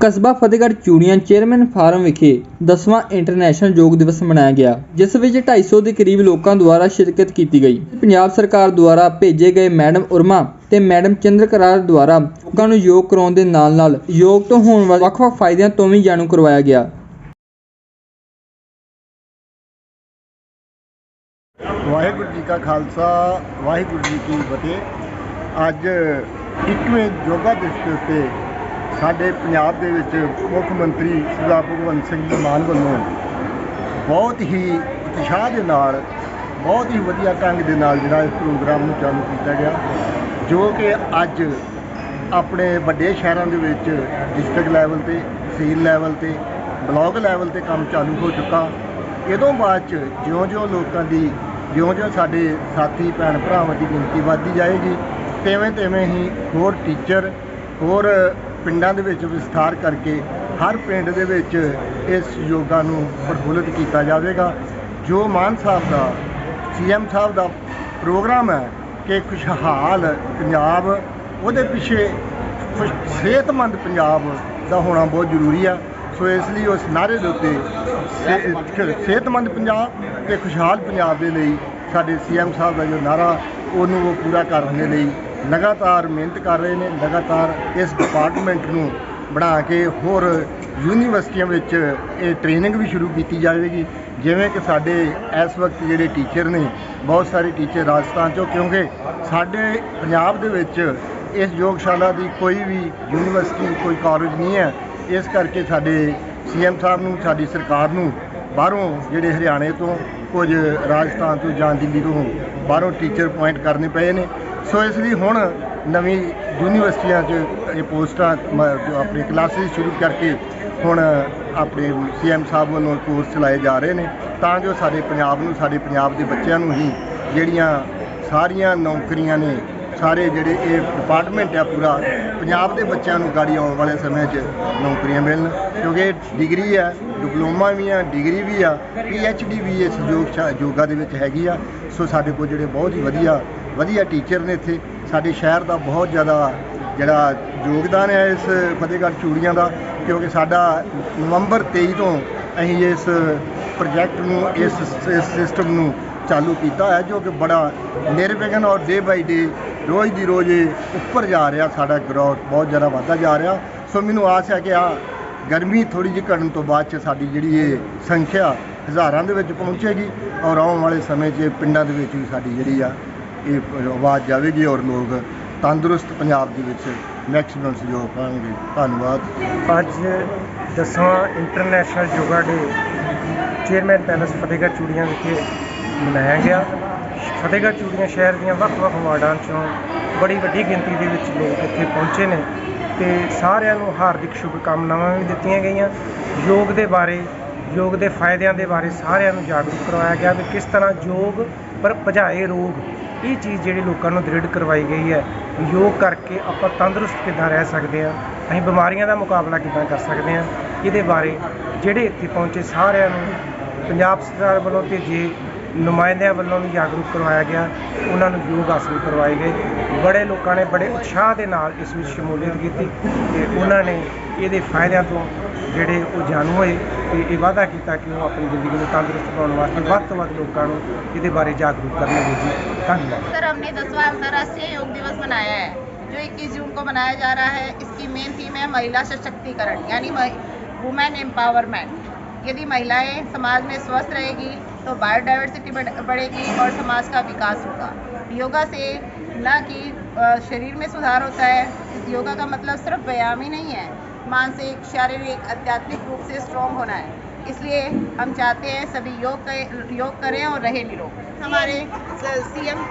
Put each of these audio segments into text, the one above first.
ਕਸਬਾ Fatehgarh Churian chairman farm ਵਿਖੇ 10ਵਾਂ international ਯੋਗ ਦਿਵਸ ਮਨਾਇਆ ਗਿਆ, ਜਿਸ ਵਿੱਚ 250 ਦੇ ਕਰੀਬ ਲੋਕਾਂ ਦੁਆਰਾ ਸ਼ਿਰਕਤ ਕੀਤੀ ਗਈ। ਪੰਜਾਬ ਸਰਕਾਰ ਦੁਆਰਾ ਭੇਜੇ ਗਏ ਮੈਡਮ ਉਰਮਾ ਤੇ ਮੈਡਮ ਚੰਦਰਕਰਾਰ ਦੁਆਰਾ ਲੋਕਾਂ ਨੂੰ ਯੋਗ ਕਰਾਉਣ ਦੇ ਨਾਲ-ਨਾਲ ਯੋਗ ਤੋਂ ਹੋਣ ਵਾਲੇ ਵੱਖ-ਵੱਖ ਫਾਇਦਿਆਂ ਤੋਂ ਵੀ ਜਾਣੂ ਕਰਵਾਇਆ ਗਿਆ। ਵਾਹਿਗੁਰੂ ਜੀ ਕਾ ਖਾਲਸਾ, ਵਾਹਿਗੁਰੂ ਜੀ ਕੀ ਫਤਿਹ। ਅੱਜ 21ਵੇਂ ਯੋਗਾ ਦਿਵਸ ਦੇ ਸਾਡੇ ਪੰਜਾਬ ਦੇ ਵਿੱਚ ਮੁੱਖ ਮੰਤਰੀ ਸਰਦਾਰ ਭਗਵੰਤ ਸਿੰਘ ਮਾਨ ਵੱਲੋਂ ਬਹੁਤ ਹੀ ਉਤਸ਼ਾਹ ਦੇ ਨਾਲ, ਬਹੁਤ ਹੀ ਵਧੀਆ ਢੰਗ ਦੇ ਨਾਲ ਜਿਹੜਾ ਇਸ ਪ੍ਰੋਗਰਾਮ ਨੂੰ ਚਾਲੂ ਕੀਤਾ ਗਿਆ, ਜੋ ਕਿ ਅੱਜ ਆਪਣੇ ਵੱਡੇ ਸ਼ਹਿਰਾਂ ਦੇ ਵਿੱਚ ਡਿਸਟ੍ਰਿਕਟ ਲੈਵਲ ਤੇ ਤਹਿਸੀਲ ਲੈਵਲ ਤੇ ਬਲਾਕ ਲੈਵਲ ਤੇ ਕੰਮ ਚਾਲੂ ਹੋ ਚੁੱਕਾ। ਇਹਦੋਂ ਬਾਅਦ ਚ ਜਿਉਂ-ਜਿਉਂ ਲੋਕਾਂ ਦੀ, ਜਿਉਂ-ਜਿਉਂ ਸਾਡੇ ਸਾਥੀ, ਭੈਣ ਭਰਾਵਾਂ ਦੀ ਗਿਣਤੀ ਵੱਧਦੀ ਜਾਏਗੀ, ਤਿਵੇਂ-ਤਿਵੇਂ ਹੀ ਹੋਰ ਟੀਚਰ ਹੋਰ ਪਿੰਡਾਂ ਦੇ ਵਿੱਚ ਵਿਸਥਾਰ ਕਰਕੇ ਹਰ ਪਿੰਡ ਦੇ ਵਿੱਚ ਇਸ ਯੋਗਾ ਨੂੰ ਪ੍ਰਫੁੱਲਿਤ ਕੀਤਾ ਜਾਵੇਗਾ। ਜੋ ਮਾਨ ਸਾਹਿਬ ਦਾ ਸੀਐਮ ਸਾਹਿਬ ਦਾ ਪ੍ਰੋਗਰਾਮ ਹੈ ਕਿ ਖੁਸ਼ਹਾਲ ਪੰਜਾਬ, ਉਹਦੇ ਪਿੱਛੇ ਖੁਸ਼- ਸਿਹਤਮੰਦ ਪੰਜਾਬ ਦਾ ਹੋਣਾ ਬਹੁਤ ਜ਼ਰੂਰੀ ਆ। ਸੋ ਇਸ ਲਈ ਉਸ ਨਾਰੇ ਦੇ ਉੱਤੇ ਸਿਹਤਮੰਦ ਪੰਜਾਬ ਤੇ ਖੁਸ਼ਹਾਲ ਪੰਜਾਬ ਦੇ ਲਈ ਸਾਡੇ ਸੀਐਮ ਸਾਹਿਬ ਦਾ ਜੋ ਨਾਰਾ ਉਹਨੂੰ ਉਹ ਪੂਰਾ ਕਰਨ ਦੇ ਲਈ ਲਗਾਤਾਰ ਮਿਹਨਤ ਕਰ ਰਹੇ ਨੇ, ਲਗਾਤਾਰ ਇਸ ਡਿਪਾਰਟਮੈਂਟ ਨੂੰ ਬਣਾ ਕੇ ਹੋਰ ਯੂਨੀਵਰਸਿਟੀਆਂ ਵਿੱਚ ਇਹ ਟ੍ਰੇਨਿੰਗ ਵੀ ਸ਼ੁਰੂ ਕੀਤੀ ਜਾਵੇਗੀ। ਜਿਵੇਂ ਕਿ ਸਾਡੇ ਇਸ ਵਕਤ ਜਿਹੜੇ ਟੀਚਰ ਨੇ, ਬਹੁਤ ਸਾਰੇ ਟੀਚਰ ਰਾਜਸਥਾਨ ਚੋਂ, ਕਿਉਂਕਿ ਸਾਡੇ ਪੰਜਾਬ ਦੇ ਵਿੱਚ ਇਸ ਯੋਗਸ਼ਾਲਾ ਦੀ ਕੋਈ ਵੀ ਯੂਨੀਵਰਸਿਟੀ, ਕੋਈ ਕਾਲਜ ਨਹੀਂ ਹੈ। ਇਸ ਕਰਕੇ ਸਾਡੇ ਸੀਐਮ ਸਾਹਿਬ ਨੂੰ, ਸਾਡੀ ਸਰਕਾਰ ਨੂੰ ਬਾਹਰੋਂ ਜਿਹੜੇ ਹਰਿਆਣੇ ਤੋਂ, ਕੁਝ ਰਾਜਸਥਾਨ ਤੋਂ ਜਾਂ ਦਿੱਲੀ ਤੋਂ ਬਾਹਰੋਂ ਟੀਚਰ ਪੁਆਇੰਟ ਕਰਨੇ ਪਏ ਨੇ। ਸੋ ਇਸ ਲਈ ਹੁਣ ਨਵੀਂ ਯੂਨੀਵਰਸਿਟੀਆਂ 'ਚ ਇਹ ਪੋਸਟਾਂ ਆਪਣੇ ਕਲਾਸਿਸ ਸ਼ੁਰੂ ਕਰਕੇ ਹੁਣ ਆਪਣੇ ਸੀਐਮ ਸਾਹਿਬ ਵੱਲੋਂ ਕੋਰਸ ਚਲਾਏ ਜਾ ਰਹੇ ਨੇ, ਤਾਂ ਜੋ ਸਾਡੇ ਪੰਜਾਬ ਨੂੰ, ਸਾਡੇ ਪੰਜਾਬ ਦੇ ਬੱਚਿਆਂ ਨੂੰ ਹੀ ਜਿਹੜੀਆਂ ਸਾਰੀਆਂ ਨੌਕਰੀਆਂ ਨੇ, ਸਾਰੇ ਜਿਹੜੇ ਇਹ ਡਿਪਾਰਟਮੈਂਟ ਆ ਪੂਰਾ, ਪੰਜਾਬ ਦੇ ਬੱਚਿਆਂ ਨੂੰ ਗਾੜੀ ਆਉਣ ਵਾਲੇ ਸਮੇਂ 'ਚ ਨੌਕਰੀਆਂ ਮਿਲਣ। ਕਿਉਂਕਿ ਇਹ ਡਿਗਰੀ ਆ, ਡਿਪਲੋਮਾ ਵੀ ਆ ਡਿਗਰੀ ਵੀ ਆ ਡੀ ਵੀ ਇਸ ਯੋਗ ਸ਼ਾ- ਯੋਗਾ ਦੇ ਵਿੱਚ ਹੈਗੀ ਆ। ਸੋ ਸਾਡੇ ਕੋਲ ਜਿਹੜੇ ਬਹੁਤ ਹੀ ਵਧੀਆ ਵਧੀਆ ਟੀਚਰ ਨੇ ਇੱਥੇ। ਸਾਡੇ ਸ਼ਹਿਰ ਦਾ ਬਹੁਤ ਜ਼ਿਆਦਾ ਜਿਹੜਾ ਯੋਗਦਾਨ ਹੈ ਇਸ ਫਤਿਹਗੜ੍ਹ ਚੂੜੀਆਂ ਦਾ, ਕਿਉਂਕਿ ਸਾਡਾ ਨਵੰਬਰ 23 ਤੋਂ ਅਸੀਂ ਇਸ ਪ੍ਰੋਜੈਕਟ ਨੂੰ, ਇਸ ਇਸ ਸਿਸਟਮ ਨੂੰ ਚਾਲੂ ਕੀਤਾ ਹੈ, ਜੋ ਕਿ ਬੜਾ ਨਿਰਵਿਘਨ ਔਰ ਡੇ ਬਾਈ ਡੇ ਰੋਜ਼ ਦੀ ਰੋਜ਼ ਇਹ ਉੱਪਰ ਜਾ ਰਿਹਾ, ਸਾਡਾ ਗਰੋਥ ਬਹੁਤ ਜ਼ਿਆਦਾ ਵਧਦਾ ਜਾ ਰਿਹਾ। ਸੋ ਮੈਨੂੰ ਆਸ ਹੈ ਕਿ ਆ ਗਰਮੀ ਥੋੜੀ ਜਿਹੀ ਘਟਣ ਤੋਂ ਬਾਅਦ ਚ ਸਾਡੀ ਜਿਹੜੀ ਇਹ ਸੰਖਿਆ ਹਜ਼ਾਰਾਂ ਦੇ ਵਿੱਚ ਪਹੁੰਚੇਗੀ ਔਰ ਆਉਣ ਵਾਲੇ ਸਮੇਂ 'ਚ ਪਿੰਡਾਂ ਦੇ ਵਿੱਚ ਵੀ ਸਾਡੀ ਜਿਹੜੀ ਆ ਇਹ ਆਵਾਜ਼ ਜਾਵੇਗੀ ਔਰ ਲੋਕ ਤੰਦਰੁਸਤ ਪੰਜਾਬ ਦੇ ਵਿੱਚ ਮੈਕਸਿਮਮ ਸਹਿਯੋਗ ਪਾਣਗੇ। ਧੰਨਵਾਦ। ਅੱਜ ਦਸਵਾਂ international yoga day chairman palace Fatehgarh Churian ਵਿਖੇ ਮਨਾਇਆ ਗਿਆ। ਫਤਿਹਗੜ੍ਹ ਚੂੜੀਆਂ ਸ਼ਹਿਰ ਦੀਆਂ ਵੱਖ-ਵੱਖ ਵਾਰਡਾਂ 'ਚੋਂ ਬੜੀ ਵੱਡੀ ਗਿਣਤੀ ਦੇ ਵਿੱਚ ਲੋਕ ਇੱਥੇ ਪਹੁੰਚੇ ਨੇ ਤੇ ਸਾਰਿਆਂ ਨੂੰ ਹਾਰਦਿਕ ਸ਼ੁਭਕਾਮਨਾਵਾਂ ਵੀ ਦਿੱਤੀਆਂ ਗਈਆਂ। ਯੋਗ ਦੇ ਬਾਰੇ, ਯੋਗ ਦੇ ਫਾਇਦਿਆਂ ਦੇ ਬਾਰੇ ਸਾਰਿਆਂ ਨੂੰ ਜਾਗਰੂਕ ਕਰਵਾਇਆ ਗਿਆ ਵੀ ਕਿਸ ਤਰ੍ਹਾਂ ਯੋਗ ਪਰ ਭਜਾਏ ਰੋਗ ਇਹ ਚੀਜ਼ ਜਿਹੜੀ ਲੋਕਾਂ ਨੂੰ ਦ੍ਰਿੜ ਕਰਵਾਈ ਗਈ ਹੈ, ਯੋਗ ਕਰਕੇ ਆਪਾਂ ਤੰਦਰੁਸਤ ਕਿੱਦਾਂ ਰਹਿ ਸਕਦੇ ਹਾਂ, ਅਸੀਂ ਬਿਮਾਰੀਆਂ ਦਾ ਮੁਕਾਬਲਾ ਕਿੱਦਾਂ ਕਰ ਸਕਦੇ ਹਾਂ, ਇਹਦੇ ਬਾਰੇ ਜਿਹੜੇ ਇੱਥੇ ਪਹੁੰਚੇ ਸਾਰਿਆਂ ਨੂੰ ਪੰਜਾਬ ਸਰਕਾਰ ਵੱਲੋਂ ਭੇਜੇ ਨੁਮਾਇੰਦਿਆਂ ਵੱਲੋਂ ਵੀ ਜਾਗਰੂਕ ਕਰਵਾਇਆ ਗਿਆ ਉਹਨਾਂ ਨੂੰ ਯੋਗ ਆਸਨ ਕਰਵਾਏ ਗਏ ਬੜੇ ਲੋਕਾਂ ਨੇ ਬੜੇ ਉਤਸ਼ਾਹ ਦੇ ਨਾਲ ਇਸ ਵਿੱਚ ਸ਼ਮੂਲੀਅਤ ਕੀਤੀ ਤੇ ਉਹਨਾਂ ਨੇ ਇਹਦੇ ਫਾਇਦਿਆਂ ਤੋਂ ਜਿਹੜੇ ਉਹ ਜਾਣੂ ਹੋਏ ਤੇ ਇਹ ਵਾਅਦਾ ਕੀਤਾ ਕਿ ਉਹ ਆਪਣੀ ਜ਼ਿੰਦਗੀ ਨੂੰ ਤੰਦਰੁਸਤ ਬਣਾਉਣ ਵਾਸਤੇ ਵੱਧ ਤੋਂ ਵੱਧ ਲੋਕਾਂ ਨੂੰ ਇਹਦੇ ਬਾਰੇ ਜਾਗਰੂਕ ਕਰਨਗੇ ਜੀ ਧੰਨਵਾਦ सर हमने दसवां अंतर्राष्ट्रीय योग दिवस मनाया है जो 21 जून को मनाया जा रहा है इसकी मेन थीम है महिला सशक्तिकरण यानी वुमेन एम्पावरमेंट यदि महिलाएं समाज में स्वस्थ रहेगी तो बायोडाइवर्सिटी बढ़ेगी और समाज का विकास होगा। योगा से न कि शरीर में सुधार होता है। योगा का मतलब सिर्फ़ व्यायाम ही नहीं है, मानसिक, शारीरिक, आध्यात्मिक रूप से स्ट्रॉन्ग होना है। इसलिए हम चाहते हैं सभी योग करें योग करें और रहे निरोग। हमारे सीएम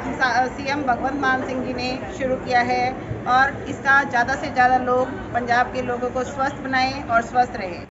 सीएम भगवंत मान सिंह जी ने शुरू किया है और इसका ज़्यादा से ज़्यादा लोग, पंजाब के लोगों को स्वस्थ बनाएँ और स्वस्थ रहें।